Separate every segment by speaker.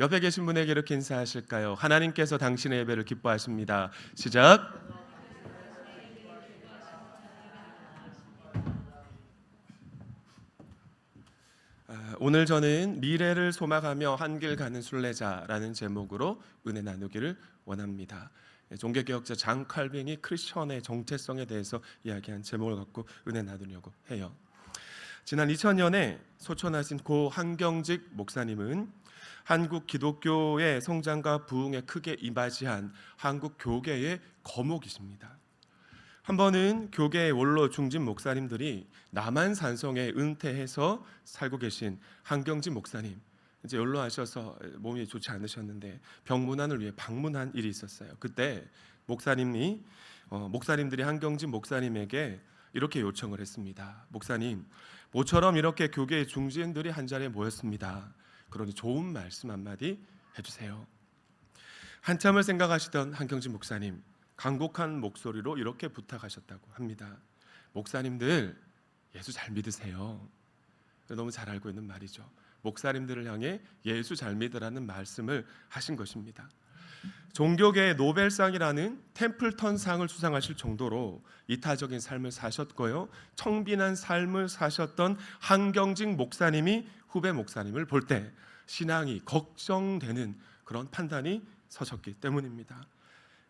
Speaker 1: 옆에 계신 분에게 이렇게 인사하실까요? 하나님께서 당신의 예배를 기뻐하십니다. 시작. 아, 오늘 저는 미래를 소망하며 한길 가는 순례자라는 제목으로 은혜 나누기를 원합니다. 예, 종교개혁자 장 칼뱅이 크리스천의 정체성에 대해서 이야기한 제목을 갖고 은혜 나누려고 해요. 지난 2000년에 소천하신 고 한경직 목사님은 한국 기독교의 성장과 부흥에 크게 이바지한 한국 교계의 거목이십니다. 한 번은 교계의 원로 중진 목사님들이 남한 산성에 은퇴해서 살고 계신 한경진 목사님 이제 연로하셔서 몸이 좋지 않으셨는데 병문안을 위해 방문한 일이 있었어요. 그때 목사님이 어, 목사님들이 한경진 목사님에게 이렇게 요청을 했습니다. 목사님, 모처럼 이렇게 교계의 중진들이 한 자리에 모였습니다. 그러니 좋은 말씀 한마디 해주세요. 한참을 생각하시던 한경진 목사님 간곡한 목소리로 이렇게 부탁하셨다고 합니다. 목사님들 예수 잘 믿으세요. 너무 잘 알고 있는 말이죠. 목사님들을 향해 예수 잘 믿으라는 말씀을 하신 것입니다. 종교계의 노벨상이라는 템플턴 상을 수상하실 정도로 이타적인 삶을 사셨고요. 청빈한 삶을 사셨던 한경직 목사님이 후배 목사님을 볼 때 신앙이 걱정되는 그런 판단이 서셨기 때문입니다.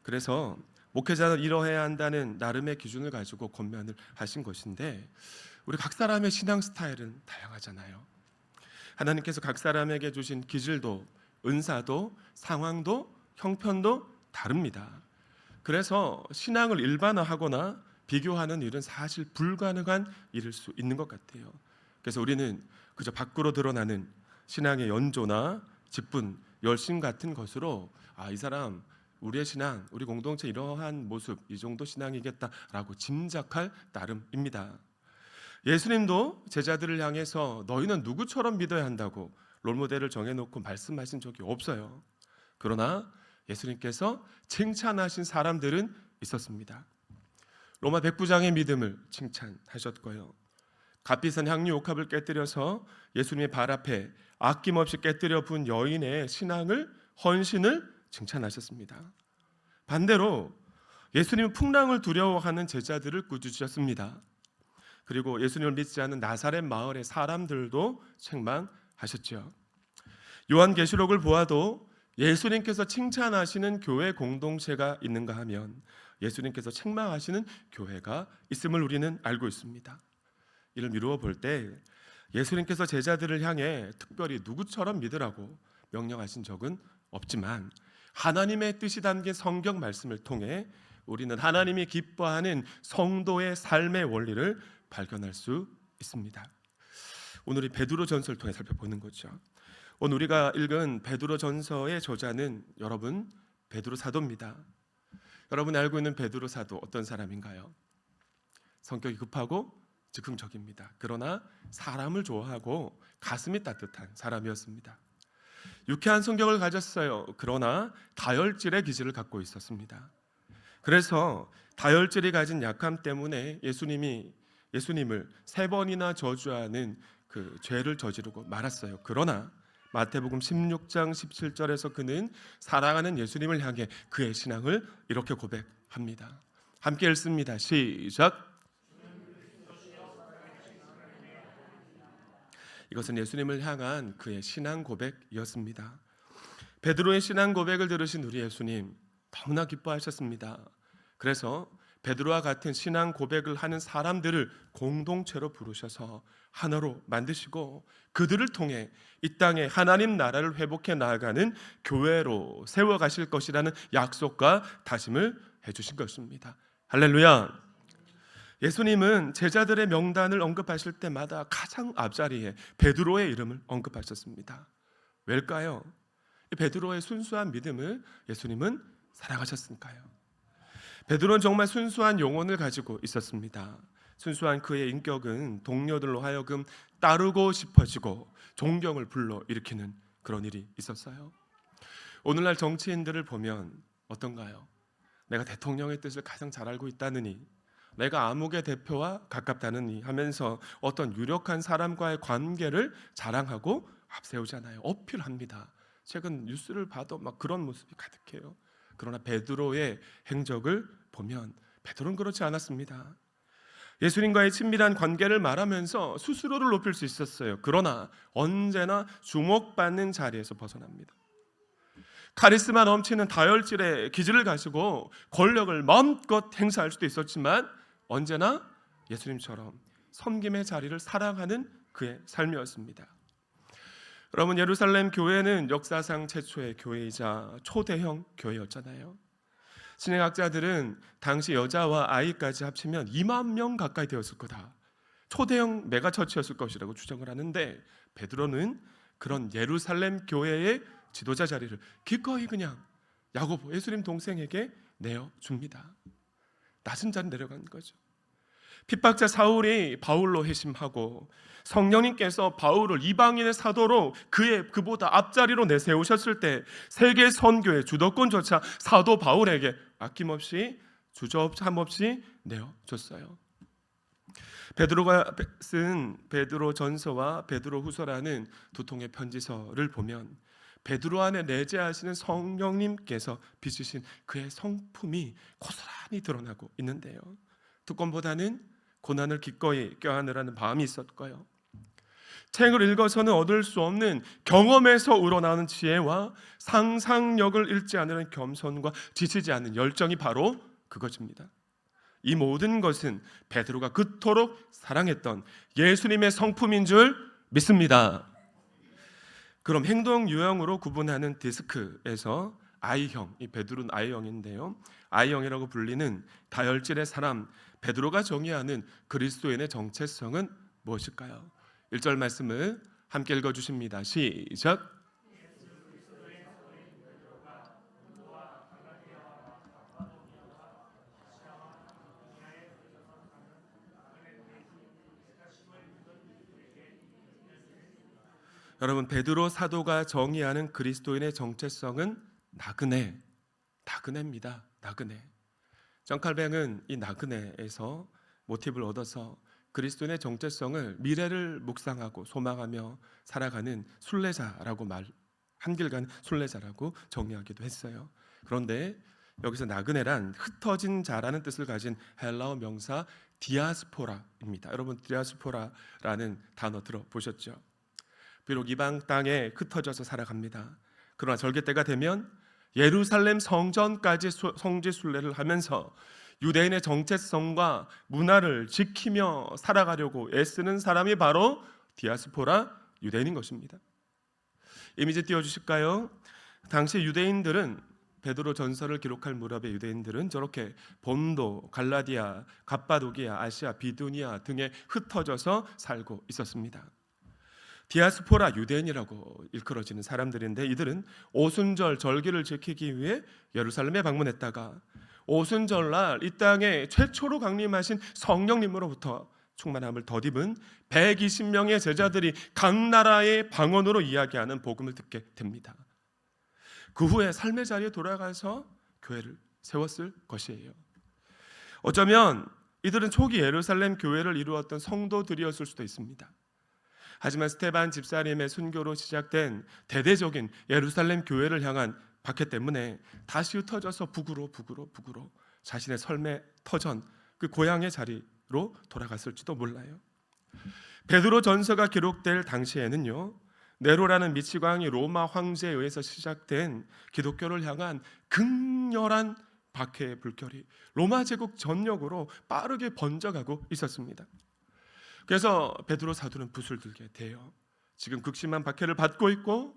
Speaker 1: 그래서 목회자는 이러해야 한다는 나름의 기준을 가지고 권면을 하신 것인데 우리 각 사람의 신앙 스타일은 다양하잖아요. 하나님께서 각 사람에게 주신 기질도 은사도 상황도 형편도 다릅니다. 그래서 신앙을 일반화하거나 비교하는 일은 사실 불가능한 일일 수 있는 것 같아요. 그래서 우리는 그저 밖으로 드러나는 신앙의 연조나 직분, 열심 같은 것으로 아 이 사람 우리의 신앙, 우리 공동체 이러한 모습, 이 정도 신앙이겠다라고 짐작할 따름입니다. 예수님도 제자들을 향해서 너희는 누구처럼 믿어야 한다고 롤모델을 정해놓고 말씀하신 적이 없어요. 그러나 예수님께서 칭찬하신 사람들은 있었습니다. 로마 백부장의 믿음을 칭찬하셨고요. 값비싼 향유 옥합을 깨뜨려서 예수님의 발 앞에 아낌없이 깨뜨려 본 여인의 신앙을 헌신을 칭찬하셨습니다. 반대로 예수님은 풍랑을 두려워하는 제자들을 꾸짖으셨습니다. 그리고 예수님을 믿지 않는 나사렛 마을의 사람들도 책망하셨죠. 요한계시록을 보아도 예수님께서 칭찬하시는 교회 공동체가 있는가 하면 예수님께서 책망하시는 교회가 있음을 우리는 알고 있습니다. 이를 미루어 볼 때 예수님께서 제자들을 향해 특별히 누구처럼 믿으라고 명령하신 적은 없지만 하나님의 뜻이 담긴 성경 말씀을 통해 우리는 하나님이 기뻐하는 성도의 삶의 원리를 발견할 수 있습니다. 오늘 이 베드로 전서를 통해 살펴보는 거죠. 오늘 우리가 읽은 베드로 전서의 저자는 여러분 베드로 사도입니다. 여러분이 알고 있는 베드로 사도 어떤 사람인가요? 성격이 급하고 즉흥적입니다. 그러나 사람을 좋아하고 가슴이 따뜻한 사람이었습니다. 유쾌한 성격을 가졌어요. 그러나 다혈질의 기질을 갖고 있었습니다. 그래서 다혈질이 가진 약함 때문에 예수님이 예수님을 세 번이나 저주하는 그 죄를 저지르고 말았어요. 그러나 마태복음 16장 17절에서 그는 사랑하는 예수님을 향해 그의 신앙을 이렇게 고백합니다. 함께 읽습니다. 시작. 이것은 예수님을 향한 그의 신앙 고백이었습니다. 베드로의 신앙 고백을 들으신 우리 예수님 너무나 기뻐하셨습니다. 그래서 베드로와 같은 신앙 고백을 하는 사람들을 공동체로 부르셔서 하나로 만드시고 그들을 통해 이 땅에 하나님 나라를 회복해 나아가는 교회로 세워 가실 것이라는 약속과 다짐을 해 주신 것입니다. 할렐루야. 예수님은 제자들의 명단을 언급하실 때마다 가장 앞자리에 베드로의 이름을 언급하셨습니다. 왜일까요? 이 베드로의 순수한 믿음을 예수님은 사랑하셨으니까요. 베드로는 정말 순수한 영혼을 가지고 있었습니다. 순수한 그의 인격은 동료들로 하여금 따르고 싶어지고 존경을 불러 일으키는 그런 일이 있었어요. 오늘날 정치인들을 보면 어떤가요? 내가 대통령의 뜻을 가장 잘 알고 있다느니 내가 암흑의 대표와 가깝다느니 하면서 어떤 유력한 사람과의 관계를 자랑하고 앞세우잖아요. 어필합니다. 최근 뉴스를 봐도 막 그런 모습이 가득해요. 그러나 베드로의 행적을 보면 베드로는 그렇지 않았습니다. 예수님과의 친밀한 관계를 말하면서 스스로를 높일 수 있었어요. 그러나 언제나 주목받는 자리에서 벗어납니다. 카리스마 넘치는 다혈질의 기질을 가지고 권력을 마음껏 행사할 수도 있었지만 언제나 예수님처럼 섬김의 자리를 사랑하는 그의 삶이었습니다. 여러분 예루살렘 교회는 역사상 최초의 교회이자 초대형 교회였잖아요. 신행학자들은 당시 여자와 아이까지 합치면 2만 명 가까이 되었을 거다. 초대형 메가처치였을 것이라고 추정을 하는데 베드로는 그런 예루살렘 교회의 지도자 자리를 기꺼이 그냥 야고보 예수님 동생에게 내어 줍니다. 낮은 자리 내려간 거죠. 핍박자 사울이 바울로 회심하고 성령님께서 바울을 이방인의 사도로 그의 그보다 앞자리로 내세우셨을 때 세계 선교의 주도권조차 사도 바울에게 아낌없이 주저함 없이 내어 줬어요. 베드로가 쓴 베드로 전서와 베드로 후서라는 두 통의 편지서를 보면 베드로 안에 내재하시는 성령님께서 빚으신 그의 성품이 고스란히 드러나고 있는데요. 두권보다는 고난을 기꺼이 껴안으라는 마음이 있었고요. 책을 읽어서는 얻을 수 없는 경험에서 우러나오는 지혜와 상상력을 잃지 않으려는 겸손과 지치지 않는 열정이 바로 그것입니다. 이 모든 것은 베드로가 그토록 사랑했던 예수님의 성품인 줄 믿습니다. 그럼 행동 유형으로 구분하는 디스크에서 I형, 이 베드로는 I형인데요. I형이라고 불리는 다혈질의 사람 베드로가 정의하는 그리스도인의 정체성은 무엇일까요? 1절 말씀을 함께 읽어 주십니다. 시작. 여러분 베드로 사도가 정의하는 그리스도인의 정체성은 나그네, 나그네입니다. 나그네. 정칼뱅은 이 나그네에서 모티브를 얻어서 그리스도인의 정체성을 미래를 묵상하고 소망하며 살아가는 순례자라고 말 한길간 순례자라고 정의하기도 했어요. 그런데 여기서 나그네란 흩어진 자라는 뜻을 가진 헬라어 명사 디아스포라입니다. 여러분 디아스포라라는 단어 들어보셨죠? 비록 이방 땅에 흩어져서 살아갑니다. 그러나 절개 때가 되면 예루살렘 성전까지 수- 성지 순례를 하면서 유대인의 정체성과 문화를 지키며 살아가려고 애쓰는 사람이 바로 디아스포라 유대인인 것입니다. 이미지 띄워 주실까요? 당시 유대인들은 베드로 전설을 기록할 무렵의 유대인들은 저렇게 본도, 갈라디아, 갑바도기아, 아시아, 비두니아 등에 흩어져서 살고 있었습니다. 디아스포라 유대인이라고 일컬어지는 사람들인데 이들은 오순절 절기를 지키기 위해 예루살렘에 방문했다가 오순절날 이 땅에 최초로 강림하신 성령님으로부터 충만함을 덧입은 120명의 제자들이 각 나라의 방언으로 이야기하는 복음을 듣게 됩니다. 그 후에 삶의 자리에 돌아가서 교회를 세웠을 것이에요. 어쩌면 이들은 초기 예루살렘 교회를 이루었던 성도들이었을 수도 있습니다. 하지만 스테반 집사님의 순교로 시작된 대대적인 예루살렘 교회를 향한 박해 때문에 다시 흩어져서 북으로 북으로 북으로 자신의 삶의 터전 그 고향의 자리로 돌아갔을지도 몰라요. 베드로 전서가 기록될 당시에는요. 네로라는 미치광이 로마 황제에 의해서 시작된 기독교를 향한 극렬한 박해의 불결이 로마 제국 전역으로 빠르게 번져가고 있었습니다. 그래서 베드로 사도는 붓을 들게 돼요. 지금 극심한 박해를 받고 있고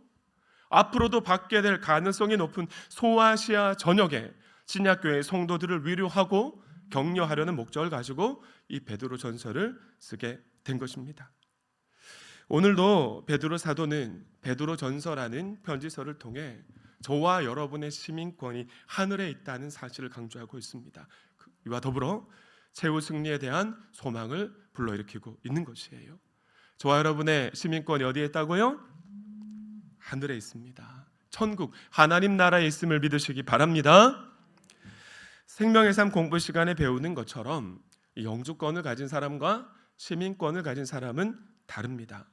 Speaker 1: 앞으로도 받게 될 가능성이 높은 소아시아 전역에 신약교회 성도들을 위로하고 격려하려는 목적을 가지고 이 베드로 전서를 쓰게 된 것입니다. 오늘도 베드로 사도는 베드로 전서라는 편지서를 통해 저와 여러분의 시민권이 하늘에 있다는 사실을 강조하고 있습니다. 그, 이와 더불어 최후 승리에 대한 소망을 불러일으키고 있는 것이에요. 저와 여러분의 시민권이 어디에 있다고요? 하늘에 있습니다. 천국 하나님 나라에 있음을 믿으시기 바랍니다. 생명의 삶 공부 시간에 배우는 것처럼 이 영주권을 가진 사람과 시민권을 가진 사람은 다릅니다.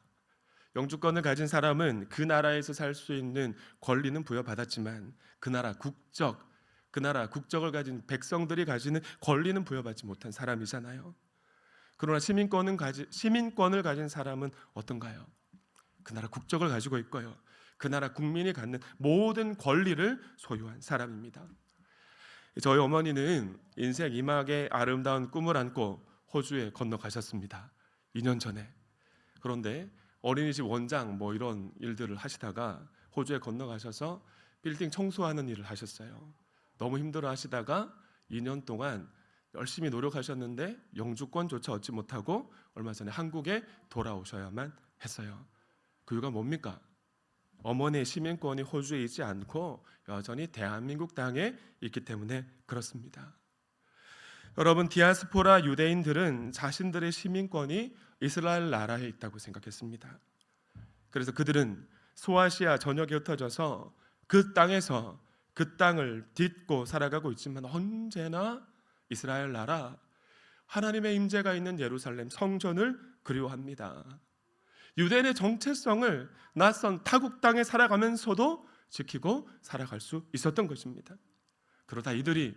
Speaker 1: 영주권을 가진 사람은 그 나라에서 살 수 있는 권리는 부여받았지만 그 나라 국적, 그 나라 국적을 가진 백성들이 가지는 권리는 부여받지 못한 사람이잖아요. 그러나 시민권은 가지, 시민권을 가진 사람은 어떤가요? 그 나라 국적을 가지고 있고요. 그 나라 국민이 갖는 모든 권리를 소유한 사람입니다. 저희 어머니는 인생 이막의 아름다운 꿈을 안고 호주에 건너가셨습니다. 2년 전에. 그런데 어린이집 원장 뭐 이런 일들을 하시다가 호주에 건너가셔서 빌딩 청소하는 일을 하셨어요. 너무 힘들어 하시다가 2년 동안 열심히 노력하셨는데 영주권조차 얻지 못하고 얼마 전에 한국에 돌아오셔야만 했어요. 그 이유가 뭡니까? 어머니의 시민권이 호주에 있지 않고 여전히 대한민국 땅에 있기 때문에 그렇습니다. 여러분 디아스포라 유대인들은 자신들의 시민권이 이스라엘 나라에 있다고 생각했습니다. 그래서 그들은 소아시아 전역에 흩어져서 그 땅에서 그 땅을 딛고 살아가고 있지만 언제나 이스라엘 나라 하나님의 임재가 있는 예루살렘 성전을 그리워합니다. 유대인의 정체성을 낯선 타국 땅에 살아가면서도 지키고 살아갈 수 있었던 것입니다. 그러다 이들이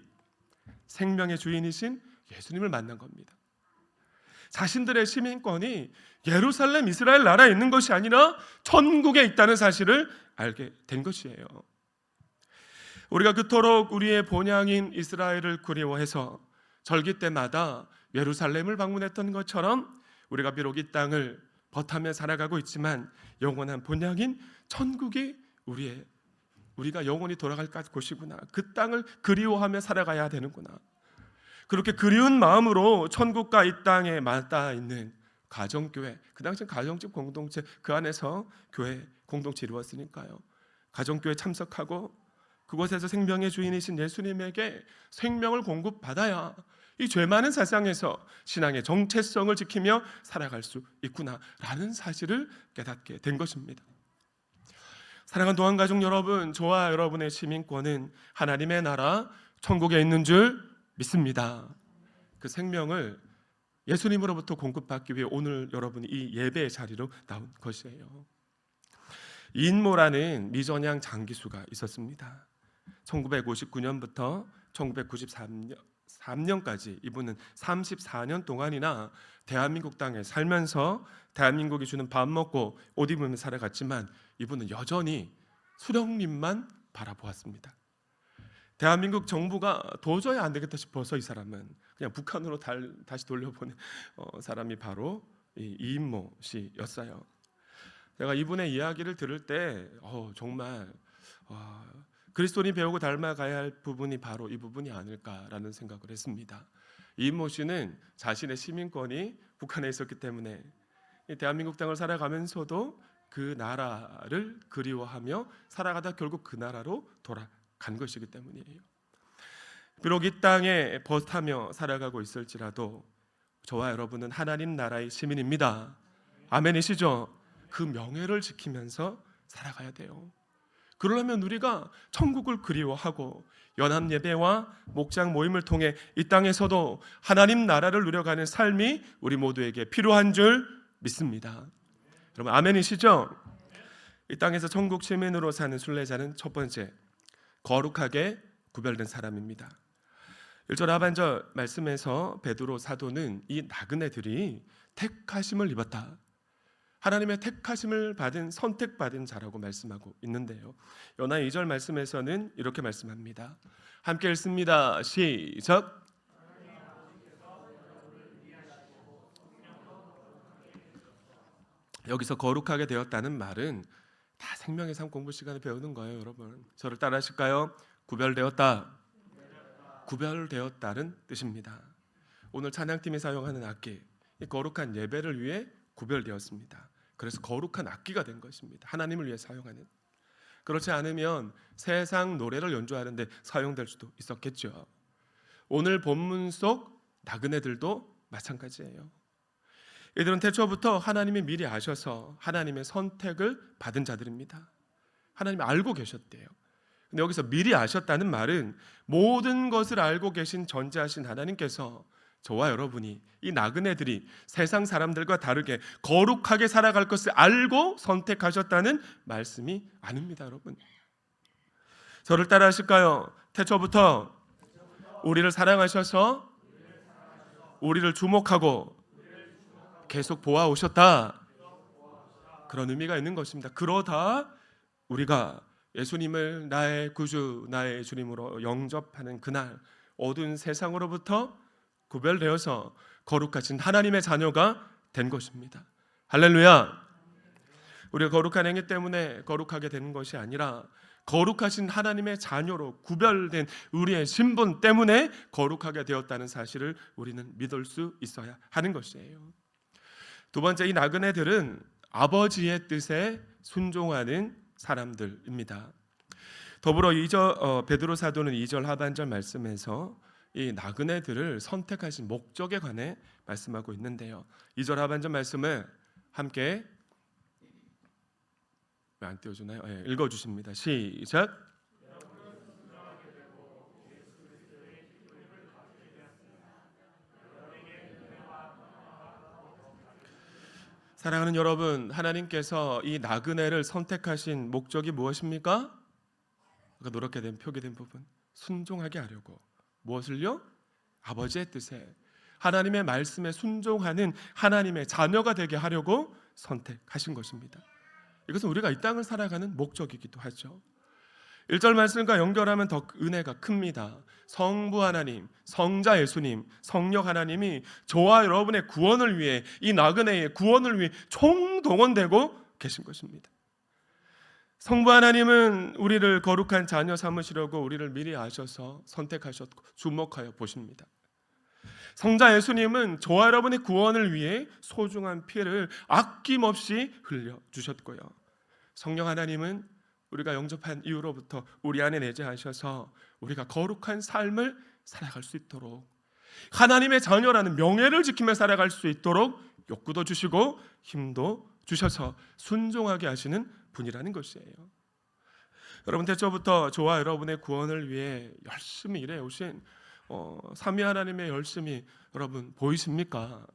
Speaker 1: 생명의 주인이신 예수님을 만난 겁니다. 자신들의 시민권이 예루살렘 이스라엘 나라에 있는 것이 아니라 천국에 있다는 사실을 알게 된 것이에요. 우리가 그토록 우리의 본향인 이스라엘을 그리워해서 절기 때마다 예루살렘을 방문했던 것처럼 우리가 비록 이 땅을 버타며 살아가고 있지만 영원한 본향인 천국이 우리의 우리가 영원히 돌아갈 곳이구나. 그 땅을 그리워하며 살아가야 되는구나. 그렇게 그리운 마음으로 천국과 이 땅에 맞닿아 있는 가정교회, 그 당시 가정집 공동체 그 안에서 교회 공동체 이루었으니까요. 가정교회 참석하고 그곳에서 생명의 주인이신 예수님에게 생명을 공급받아야 이 죄 많은 세상에서 신앙의 정체성을 지키며 살아갈 수 있구나라는 사실을 깨닫게 된 것입니다. 사랑하는 동안 가족 여러분, 저와 여러분의 시민권은 하나님의 나라 천국에 있는 줄 믿습니다. 그 생명을 예수님으로부터 공급받기 위해 오늘 여러분이 이 예배의 자리로 나온 것이에요. 인모라는 미전양 장기수가 있었습니다. 1959년부터 1993년 3년까지 이분은 34년 동안이나 대한민국 땅에 살면서 대한민국이 주는 밥 먹고 옷 입으며 살아갔지만 이분은 여전히 수령님만 바라보았습니다. 대한민국 정부가 도저히 안 되겠다 싶어서 이 사람은 그냥 북한으로 달, 다시 돌려보낸 어, 사람이 바로 이 이인모 씨였어요. 제가 이분의 이야기를 들을 때 어, 정말 어, 그리스도인이 배우고 닮아가야 할 부분이 바로 이 부분이 아닐까라는 생각을 했습니다. 이인모 씨는 자신의 시민권이 북한에 있었기 때문에 대한민국 땅을 살아가면서도 그 나라를 그리워하며 살아가다 결국 그 나라로 돌아간 것이기 때문이에요. 비록 이 땅에 버타며 살아가고 있을지라도 저와 여러분은 하나님 나라의 시민입니다. 아멘이시죠? 그 명예를 지키면서 살아가야 돼요. 그러려면 우리가 천국을 그리워하고 연합 예배와 목장 모임을 통해 이 땅에서도 하나님 나라를 누려가는 삶이 우리 모두에게 필요한 줄 믿습니다. 여러분 아멘이시죠? 이 땅에서 천국 시민으로 사는 순례자는 첫 번째 거룩하게 구별된 사람입니다. 1절 하반절 말씀에서 베드로 사도는 이 나그네들이 택하심을 입었다. 하나님의 택하심을 받은 선택받은 자라고 말씀하고 있는데요. 연하 2절 말씀에서는 이렇게 말씀합니다. 함께 읽습니다. 시작. 여기서 거룩하게 되었다는 말은 다 생명의 삶 공부 시간에 배우는 거예요, 여러분. 저를 따라 하실까요? 구별되었다. 구별되었다는 뜻입니다. 오늘 찬양팀이 사용하는 악기, 거룩한 예배를 위해 구별되었습니다. 그래서 거룩한 악기가 된 것입니다. 하나님을 위해 사용하는. 그렇지 않으면 세상 노래를 연주하는데 사용될 수도 있었겠죠. 오늘 본문 속 나그네들도 마찬가지예요. 이들은 태초부터 하나님이 미리 아셔서 하나님의 선택을 받은 자들입니다. 하나님이 알고 계셨대요. 근데 여기서 미리 아셨다는 말은 모든 것을 알고 계신 전지하신 하나님께서 저와 여러분이 이 나그네들이 세상 사람들과 다르게 거룩하게 살아갈 것을 알고 선택하셨다는 말씀이 아닙니다, 여러분. 저를 따라 하실까요? 태초부터 우리를 사랑하셔서 우리를 주목하고 계속 보아 오셨다. 그런 의미가 있는 것입니다. 그러다 우리가 예수님을 나의 구주, 나의 주님으로 영접하는 그날 어두운 세상으로부터 구별되어서 거룩하신 하나님의 자녀가 된 것입니다. 할렐루야. 우리가 거룩한 행위 때문에 거룩하게 되는 것이 아니라 거룩하신 하나님의 자녀로 구별된 우리의 신분 때문에 거룩하게 되었다는 사실을 우리는 믿을 수 있어야 하는 것이에요. 두 번째 이 나그네들은 아버지의 뜻에 순종하는 사람들입니다. 더불어 2절 어, 베드로 사도는 2절 하반절 말씀에서 이 나그네들을 선택하신 목적에 관해 말씀하고 있는데요. 2절 하반절 말씀을 함께 왜 안 띄워 주나요? 예, 읽어 주십니다. 시작. 사랑하는 여러분, 하나님께서 이 나그네를 선택하신 목적이 무엇입니까? 아까 노랗게 된 표기된 부분 순종하게 하려고 무엇을요? 아버지의 뜻에 하나님의 말씀에 순종하는 하나님의 자녀가 되게 하려고 선택하신 것입니다. 이것은 우리가 이 땅을 살아가는 목적이기도 하죠. 1절 말씀과 연결하면 더 은혜가 큽니다. 성부 하나님, 성자 예수님, 성령 하나님이 저와 여러분의 구원을 위해 이 나그네의 구원을 위해 총동원되고 계신 것입니다. 성부 하나님은 우리를 거룩한 자녀 삼으시려고 우리를 미리 아셔서 선택하셨고 주목하여 보십니다. 성자 예수님은 저와 여러분의 구원을 위해 소중한 피를 아낌없이 흘려 주셨고요. 성령 하나님은 우리가 영접한 이후로부터 우리 안에 내재하셔서 우리가 거룩한 삶을 살아갈 수 있도록 하나님의 자녀라는 명예를 지키며 살아갈 수 있도록 욕구도 주시고 힘도 주셔서 순종하게 하시는 분이라는 것이에요. 여러분 태초부터 저와 여러분의 구원을 위해 열심히 일해 오신 어, 삼위 하나님의 열심히 여러분 보이십니까?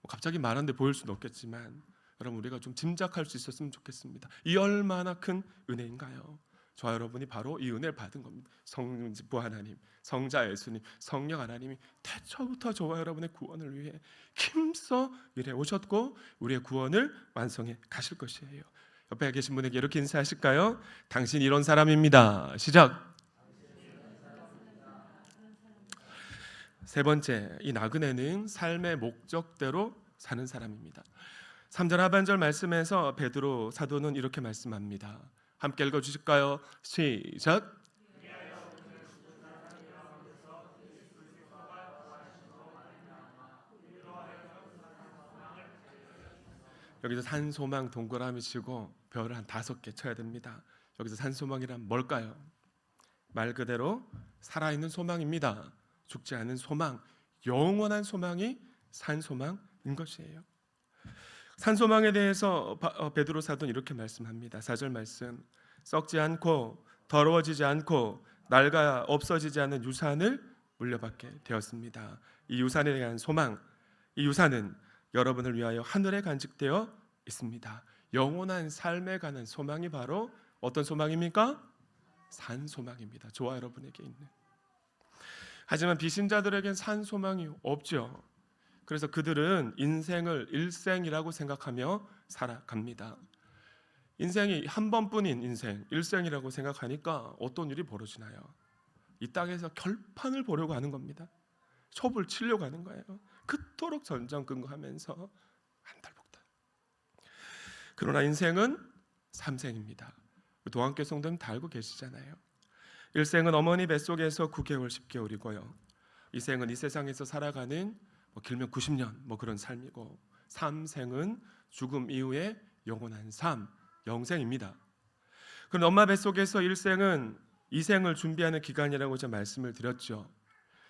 Speaker 1: 뭐 갑자기 말하는데 보일 수는 없겠지만 여러분 우리가 좀 짐작할 수 있었으면 좋겠습니다. 이 얼마나 큰 은혜인가요? 저와 여러분이 바로 이 은혜를 받은 겁니다. 성부 하나님, 성자 예수님, 성령 하나님이 태초부터 저와 여러분의 구원을 위해 힘써 일해 오셨고 우리의 구원을 완성해 가실 것이에요. 옆에 계신 분에게 이렇게 인사하실까요? 당신 이런 사람입니다. 시작. 세 번째, 이 나그네는 삶의 목적대로 사는 사람입니다. 3절 하반절 말씀에서 베드로 사도는 이렇게 말씀합니다. 함께 읽어 주실까요? 시작. 여기서 산소망 동그라미 치고 별을 한 다섯 개 쳐야 됩니다. 여기서 산소망이란 뭘까요? 말 그대로 살아있는 소망입니다. 죽지 않은 소망, 영원한 소망이 산소망인 것이에요. 산소망에 대해서 바- 어, 베드로 사도는 이렇게 말씀합니다. 4절 말씀. 썩지 않고 더러워지지 않고 낡아 없어지지 않는 유산을 물려받게 되었습니다. 이 유산에 대한 소망, 이 유산은 여러분을 위하여 하늘에 간직되어 있습니다. 영원한 삶에 관한 소망이 바로 어떤 소망입니까? 산 소망입니다. 저와 여러분에게 있는. 하지만 비신자들에겐 산 소망이 없죠. 그래서 그들은 인생을 일생이라고 생각하며 살아갑니다. 인생이 한 번뿐인 인생, 일생이라고 생각하니까 어떤 일이 벌어지나요? 이 땅에서 결판을 보려고 하는 겁니다. 첩을 치려고 하는 거예요. 그토록 전전긍긍하면서 한달복달. 그러나 인생은 삼생입니다. 도안교 성도님 다 알고 계시잖아요. 일생은 어머니 뱃속에서 9개월, 10개월이고요. 이생은 이 세상에서 살아가는 뭐 길면 90년 뭐 그런 삶이고 삼생은 죽음 이후의 영원한 삶, 영생입니다. 그럼 엄마 뱃속에서 일생은 이생을 준비하는 기간이라고 제가 말씀을 드렸죠.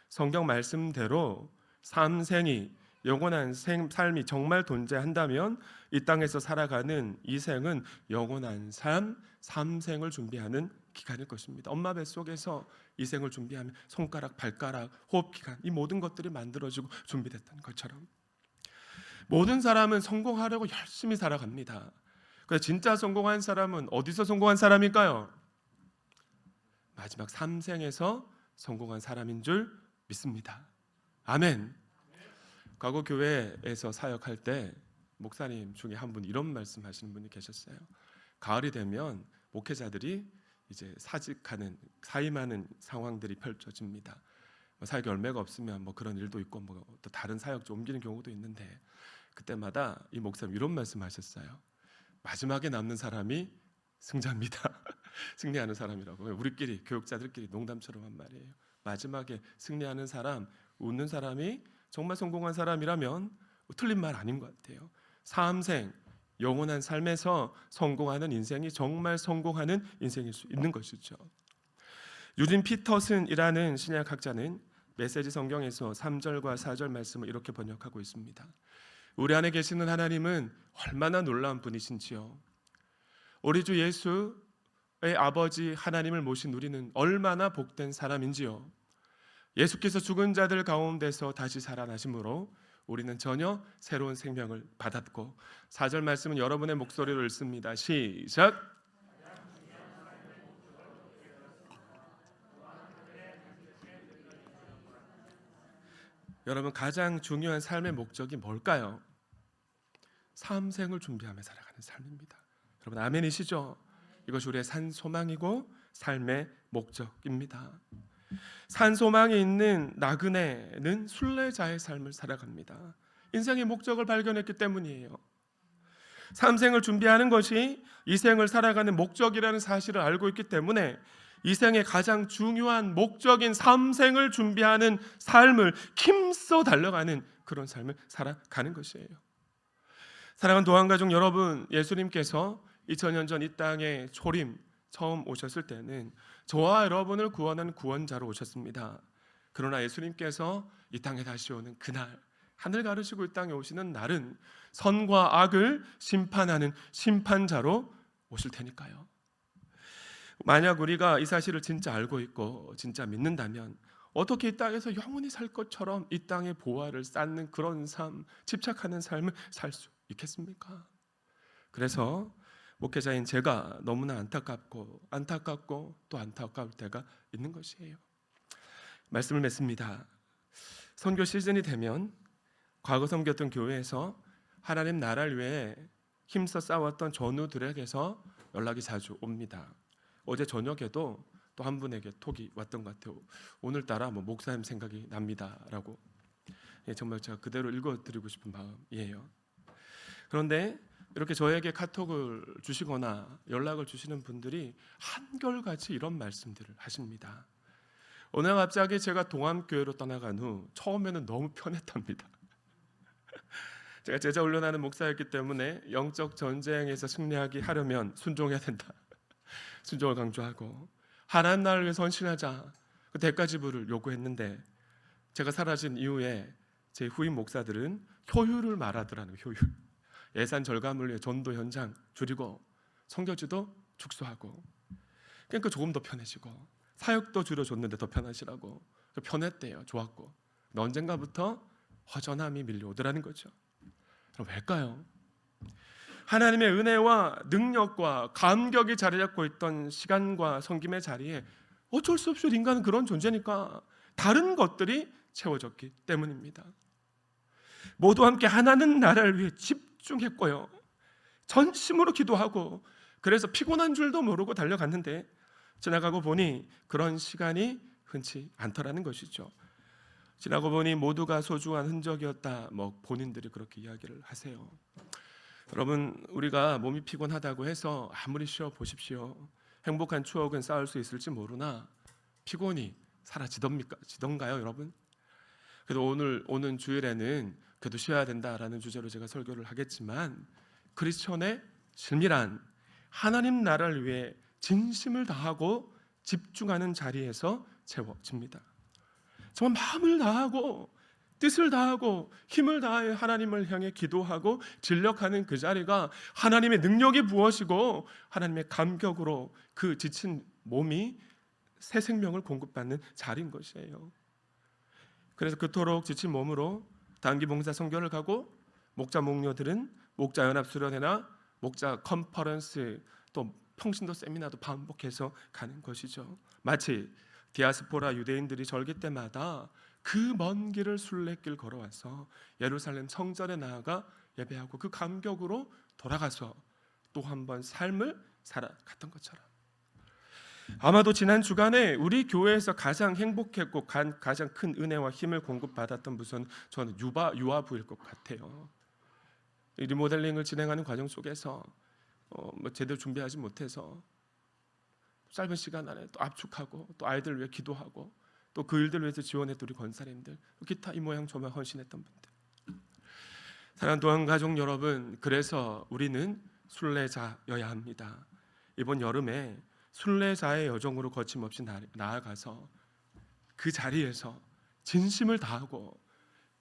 Speaker 1: 성경 말씀대로 삼생이 영원한 생, 삶이 정말 존재한다면 이 땅에서 살아가는 이 생은 영원한 삶, 삼생을 준비하는 기간일 것입니다. 엄마 뱃속에서 이 생을 준비하면 손가락, 발가락, 호흡 기간 이 모든 것들이 만들어지고 준비됐던 것처럼 모든 사람은 성공하려고 열심히 살아갑니다. 그래서 진짜 성공한 사람은 어디서 성공한 사람일까요? 마지막 삼생에서 성공한 사람인 줄 믿습니다. 아멘. 과거 교회에서 사역할 때 목사님 중에 한 분 이런 말씀하시는 분이 계셨어요. 가을이 되면 목회자들이 이제 사직하는 사임하는 상황들이 펼쳐집니다. 뭐 사역 열매가 없으면 뭐 그런 일도 있고 뭐 또 다른 사역지 옮기는 경우도 있는데 그때마다 이 목사님 이런 말씀하셨어요. 마지막에 남는 사람이 승자입니다. 승리하는 사람이라고. 우리끼리 교육자들끼리 농담처럼 한 말이에요. 마지막에 승리하는 사람, 웃는 사람이 정말 성공한 사람이라면 틀린 말 아닌 것 같아요. 삼생 영원한 삶에서 성공하는 인생이 정말 성공하는 인생일 수 있는 것이죠. 유진 피터슨이라는 신약학자는 메시지 성경에서 3절과 4절 말씀을 이렇게 번역하고 있습니다. 우리 안에 계시는 하나님은 얼마나 놀라운 분이신지요. 우리 주 예수의 아버지 하나님을 모신 우리는 얼마나 복된 사람인지요. 예수께서 죽은 자들 가운데서 다시 살아나심으로 우리는 전혀 새로운 생명을 받았고 4절 말씀은 여러분의 목소리로 읽습니다. 시작. 여러분 가장 중요한 삶의 목적이 뭘까요? 삼생을 준비하며 살아가는 삶입니다. 여러분 아멘이시죠? 이것이 우리의 산 소망이고 삶의 목적입니다. 산 소망이 있는 나그네는 순례자의 삶을 살아갑니다. 인생의 목적을 발견했기 때문이에요. 삼생을 준비하는 것이 이 생을 살아가는 목적이라는 사실을 알고 있기 때문에 이 생의 가장 중요한 목적인 삼생을 준비하는 삶을 힘써 달려가는 그런 삶을 살아가는 것이에요. 사랑하는 도안가족 여러분, 예수님께서 2000년 전 이 땅에 초림 처음 오셨을 때는 저와 여러분을 구원하는 구원자로 오셨습니다. 그러나 예수님께서 이 땅에 다시 오는 그날 하늘 가르시고 이 땅에 오시는 날은 선과 악을 심판하는 심판자로 오실 테니까요. 만약 우리가 이 사실을 진짜 알고 있고 진짜 믿는다면 어떻게 이 땅에서 영원히 살 것처럼 이 땅의 보화를 쌓는 그런 삶, 집착하는 삶을 살 수 있겠습니까? 그래서 목회자인 제가 너무나 안타깝고 안타깝고 또 안타까울 때가 있는 것이에요. 말씀을 맺습니다. 선교 시즌이 되면 과거 섬겼던 교회에서 하나님 나라를 위해 힘써 싸웠던 전우들에게서 연락이 자주 옵니다. 어제 저녁에도 또 한 분에게 톡이 왔던 것 같아요. 오늘따라 뭐 목사님 생각이 납니다라고. 예, 정말 제가 그대로 읽어드리고 싶은 마음이에요. 그런데 이렇게 저에게 카톡을 주시거나 연락을 주시는 분들이 한결같이 이런 말씀들을 하십니다. 어느 날 갑자기 제가 동암교회로 떠나간 후 처음에는 너무 편했답니다. 제가 제자 훈련하는 목사였기 때문에 영적 전쟁에서 승리하기 하려면 순종해야 된다. 순종을 강조하고 하나님 나라를 위해 선신하자 그 대가 지불을 요구했는데 제가 사라진 이후에 제 후임 목사들은 효율을 말하더라는 효율. 예산 절감을 위해 전도 현장 줄이고 성교지도 축소하고. 그러니까 조금 더 편해지고. 사역도 줄여줬는데 더 편하시라고. 편했대요. 좋았고. 언젠가부터 허전함이 밀려오더라는 거죠. 그럼 왜일까요? 하나님의 은혜와 능력과 감격이 자리 잡고 있던 시간과 성김의 자리에 어쩔 수 없이 인간은 그런 존재니까 다른 것들이 채워졌기 때문입니다. 모두 함께 하나는 나라를 위해 집 중했고요. 전심으로 기도하고 그래서 피곤한 줄도 모르고 달려갔는데 지나가고 보니 그런 시간이 흔치 않더라는 것이죠. 지나고 보니 모두가 소중한 흔적이었다. 뭐 본인들이 그렇게 이야기를 하세요. 여러분 우리가 몸이 피곤하다고 해서 아무리 쉬어 보십시오. 행복한 추억은 쌓을 수 있을지 모르나 피곤이 사라지던니까 지던가요, 여러분? 그래도 오늘 오는 주일에는 그래도 쉬어야 된다라는 주제로 제가 설교를 하겠지만 크리스천의 실밀한 하나님 나라를 위해 진심을 다하고 집중하는 자리에서 채워집니다. 정말 마음을 다하고 뜻을 다하고 힘을 다하여 하나님을 향해 기도하고 진력하는 그 자리가 하나님의 능력이 부어지고 하나님의 감격으로 그 지친 몸이 새 생명을 공급받는 자리인 것이에요. 그래서 그토록 지친 몸으로 단기 봉사 선교를 가고 목자 목녀들은 목자 연합 수련회나 목자 컨퍼런스 또 평신도 세미나도 반복해서 가는 것이죠. 마치 디아스포라 유대인들이 절기 때마다 그 먼 길을 순례길 걸어와서 예루살렘 성전에 나아가 예배하고 그 감격으로 돌아가서 또 한 번 삶을 살아갔던 것처럼 아마도 지난 주간에 우리 교회에서 가장 행복했고 간- 가장 큰 은혜와 힘을 공급받았던 무슨 저는 유바 유아부일 것 같아요. 이 리모델링을 진행하는 과정 속에서 어, 뭐 제대로 준비하지 못해서 짧은 시간 안에 또 압축하고 또 아이들 위해 기도하고 또 그 일들 위해서 지원했던 우리 권사님들 기타 이 모양 저 모양 헌신했던 분들 사랑하는 도한 가족 여러분 그래서 우리는 순례자여야 합니다 이번 여름에 순례자의 여정으로 거침없이 나- 나아가서 그 자리에서 진심을 다하고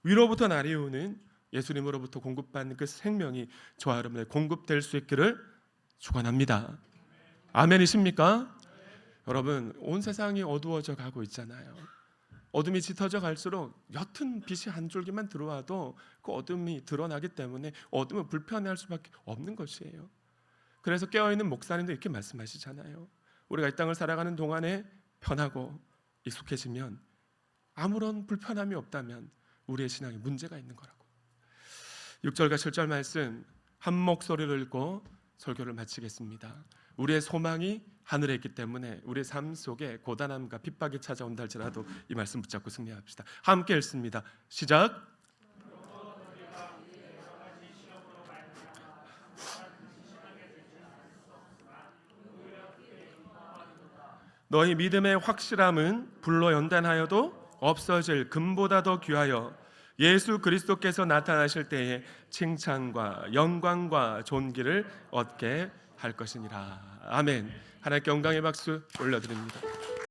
Speaker 1: 위로부터 나리우는 예수님으로부터 공급받는 그 생명이 저와 여러분에 공급될 수 있기를 축원합니다. 아멘이십니까? 여러분 온 세상이 어두워져 가고 있잖아요. 어둠이 짙어져 갈수록 옅은 빛이 한 줄기만 들어와도 그 어둠이 드러나기 때문에 어둠은 불편할 수밖에 없는 것이에요. 그래서 깨어 있는 목사님도 이렇게 말씀하시잖아요. 우리가 이 땅을 살아가는 동안에 편하고 익숙해지면 아무런 불편함이 없다면 우리의 신앙에 문제가 있는 거라고. 6절과 7절 말씀 한 목소리를 읽고 설교를 마치겠습니다. 우리의 소망이 하늘에 있기 때문에 우리의 삶 속에 고단함과 핍박이 찾아온다 할지라도 이 말씀 붙잡고 승리합시다. 함께 읽습니다. 시작. 너희 믿음의 확실함은 불로 연단하여도 없어질 금보다 더 귀하여 예수 그리스도께서 나타나실 때에 칭찬과 영광과 존귀를 얻게 할 것이니라. 아멘. 하나님께 영광의 박수 올려드립니다.